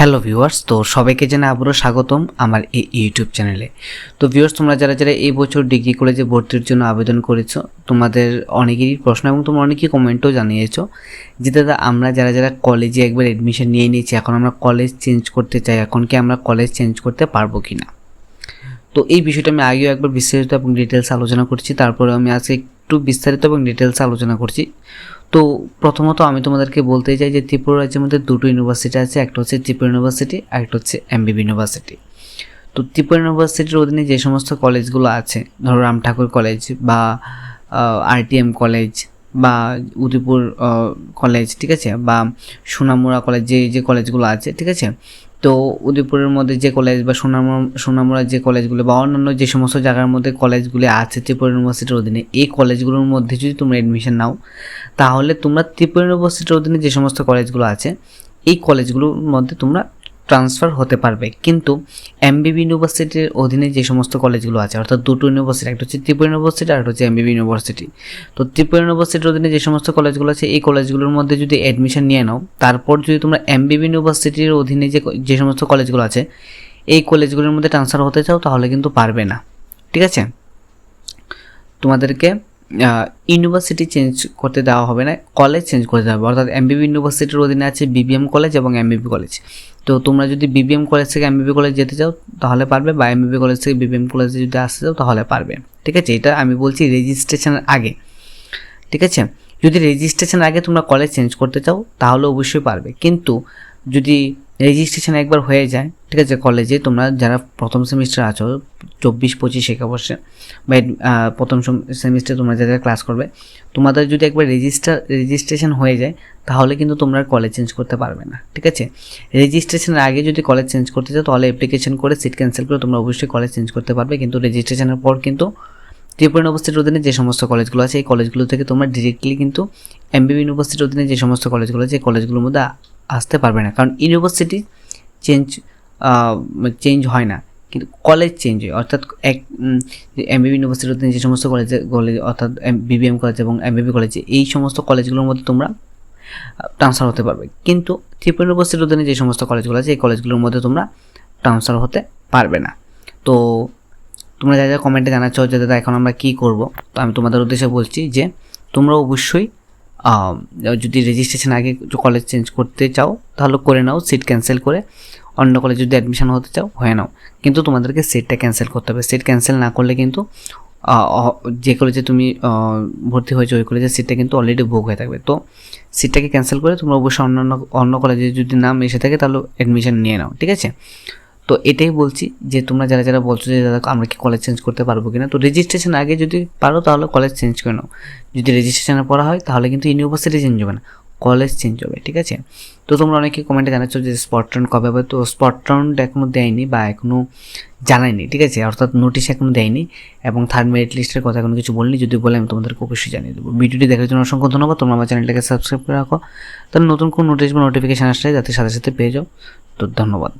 Hello viewers, তো সবাইকে জানাই আবারও স্বাগতম আমার এই ইউটিউব চ্যানেলে। তো ভিউয়ার্স, তোমরা যারা যারা এই বছর ডিগ্রি কলেজে ভর্তির জন্য আবেদন করেছ, তোমাদের অনেকেরই প্রশ্ন এবং তোমরা অনেকেই কমেন্টও জানিয়েছো যে, দাদা, আমরা যারা যারা কলেজে একবার অ্যাডমিশন নিয়ে নিয়েছি, এখন আমরা কলেজ চেঞ্জ করতে চাই, এখন কি আমরা কলেজ চেঞ্জ করতে পারব কি না তো এই বিষয়টা আমি আগেও একবার বিস্তারিত এবং ডিটেলস আলোচনা করছি তারপরে আমি আজকে একটু বিস্তারিত এবং ডিটেলস আলোচনা করছি। তো প্রথমত আমি তোমাদেরকে বলতে চাই যে ত্রিপুরা রাজ্যের মধ্যে দুটো ইউনিভার্সিটি আছে, একটা হচ্ছে ত্রিপুরা ইউনিভার্সিটি আর একটা হচ্ছে এমবিবি ইউনিভার্সিটি তো ত্রিপুরা ইউনিভার্সিটির অধীনে যে সমস্ত কলেজগুলো আছে, ধরো রাম ঠাকুর কলেজ বা আরটিএম কলেজ বা উদয়পুর কলেজ ঠিক আছে? বা সোনামুড়া কলেজ যে যে কলেজগুলো আছে, ঠিক আছে? তো উদয়পুরের মধ্যে যে কলেজ বা সোনামুড়া সোনামুড়ার যে কলেজগুলো বা অন্যান্য যে সমস্ত জায়গার মধ্যে কলেজগুলি আছে ত্রিপুরা ইউনিভার্সিটির অধীনে, এই কলেজগুলোর মধ্যে যদি তোমরা অ্যাডমিশন নাও, তাহলে তোমরা ত্রিপুরা ইউনিভার্সিটির অধীনে যে সমস্ত কলেজগুলো আছে, এই কলেজগুলোর মধ্যে তোমরা ট্রান্সফার হতে পারবে। কিন্তু এমবিবি ইউনিভার্সিটির অধীনে যে সমস্ত কলেজগুলো আছে, অর্থাৎ দুটো ইউনিভার্সিটি একটা হচ্ছে ত্রিপুরা ইউনিভার্সিটি আর একটা হচ্ছে এমবিবি ইউনিভার্সিটি তো ত্রিপুরা ইউনিভার্সিটির অধীনে যে সমস্ত কলেজগুলো আছে, এই কলেজগুলোর মধ্যে যদি অ্যাডমিশন নিয়ে নাও, তারপর যদি তোমরা এমবিবি ইউনিভার্সিটির অধীনে যে যে সমস্ত কলেজগুলো আছে, এই কলেজগুলোর মধ্যে ট্রান্সফার হতে চাও, তাহলে কিন্তু পারবে না। ঠিক আছে? তোমাদেরকে ইউনিভার্সিটি চেঞ্জ করতে দেওয়া হবে না কলেজ চেঞ্জ করতে হবে। অর্থাৎ এমবিবি ইউনিভার্সিটির অধীনে আছে বিবিএম কলেজ এবং এমবিবি কলেজ তো তোমরা যদি বিবিএম কলেজ থেকে এমবিবি কলেজ যেতে চাও, তাহলে পারবে, বা এমবিবি কলেজ থেকে বিবিএম কলেজে যদি আসতে চাও, তাহলে পারবে। ঠিক আছে? এটা আমি বলছি রেজিস্ট্রেশনের আগে। ঠিক আছে? যদি রেজিস্ট্রেশন আগে তোমরা কলেজ চেঞ্জ করতে চাও, তাহলে অবশ্যই পারবে। কিন্তু যদি রেজিস্ট্রেশন একবার হয়ে যায় ঠিক আছে কলেজে তোমরা যারা প্রথম সেমিস্টার আছো, চব্বিশ, পঁচিশ শিক্ষাবর্ষে বা প্রথম সেমিস্টারে তোমরা যারা ক্লাস করবে, তোমাদের যদি একবার রেজিস্টার রেজিস্ট্রেশন হয়ে যায়, তাহলে কিন্তু তোমরা কলেজ চেঞ্জ করতে পারবে না, ঠিক আছে? রেজিস্ট্রেশনের আগে যদি কলেজ চেঞ্জ করতে চাও, তাহলে অ্যাপ্লিকেশন করে সিট ক্যান্সেল করে তোমরা অবশ্যই কলেজ চেঞ্জ করতে পারবে, কিন্তু রেজিস্ট্রেশনের পর কিন্তু ত্রিপুরা ইউনিভার্সিটির অধীনে যে সমস্ত কলেজগুলো আছে, এই কলেজগুলো থেকে তোমরা ডিরেক্টলি কিন্তু এমবিবি ইউনিভার্সিটির অধীনে যে সমস্ত কলেজগুলো আছে, এই কলেজগুলোর মধ্যে আসতে পারবে না, কারণ ইউনিভার্সিটি চেঞ্জ চেঞ্জ হয় না। কিন্তু কলেজ চেঞ্জ হয়। অর্থাৎ এক এমবিবি অধীনে যে সমস্ত কলেজে কলেজ অর্থাৎ বিবিএম কলেজ এবং এমবিবি কলেজ এই সমস্ত কলেজগুলোর মধ্যে তোমরা ট্রান্সফার হতে পারবে। কিন্তু ত্রিপুরা ইউনিভার্সিটির অধীনে যে সমস্ত কলেজগুলো আছে, এই কলেজগুলোর মধ্যে তোমরা ট্রান্সফার হতে পারবে না। তো তোমরা যা যা কমেন্টে জানাচ্ছ, যে দাদা এখন আমরা কী করব, তো আমি তোমাদের উদ্দেশ্যে বলছি যে, তোমরা অবশ্যই যদি রেজিস্ট্রেশন আগে কলেজ চেঞ্জ করতে চাও, তাহলে করে নাও সিট ক্যান্সেল করে। অন্য কলেজে যদি অ্যাডমিশন হতে চাও, হয়ে নাও। কিন্তু তোমাদেরকে সিটটা ক্যান্সেল করতে হবে। সিট ক্যান্সেল না করলে কিন্তু যে কলেজে তুমি ভর্তি হয়েছো, ওই কলেজের সিটটা কিন্তু অলরেডি বুক হয়ে থাকবে। তো সিটটাকে ক্যান্সেল করে তোমরা অবশ্যই অন্যান্য, অন্য কলেজে যদি নাম এসে থাকে, তাহলে অ্যাডমিশন নিয়ে নাও, ঠিক আছে? তো এটাই বলছি যে, তোমরা যারা যারা বলছো যে, দাদা, আমরা কি কলেজ চেঞ্জ করতে পারব কিনা? তো রেজিস্ট্রেশন আগে যদি পারো, তাহলে কলেজ চেঞ্জ করে নাও। যদি রেজিস্ট্রেশনে পড়া হয়, তাহলে কিন্তু ইউনিভার্সিটি চেঞ্জ হবে না। কলেজ চেঞ্জ হবে, ঠিক আছে? তো তোমরা অনেকে কমেন্টে জানাচ্ছ যে স্পট রাউন্ড কবে হবে, তো স্পট রাউন্ড এখনও দেয়নি বা এখনও জানায়নি, ঠিক আছে? অর্থাৎ নোটিশ এখনও দেয়নি এবং থার্ড মেরিট লিস্টের কথা কোনো কিছু বলিনি, যদি বলে আমি তোমাদেরকে অবশ্যই জানিয়ে দেবো। ভিডিওটি দেখার জন্য অসংখ্য ধন্যবাদ, তোমরা আমার চ্যানেলটাকে সাবস্ক্রাইব করে রাখো। তাহলে নতুন কোনো নোটিশ বা নোটিফিকেশান আসলে যাতে সাথে সাথে পেয়ে যাও। তো ধন্যবাদ।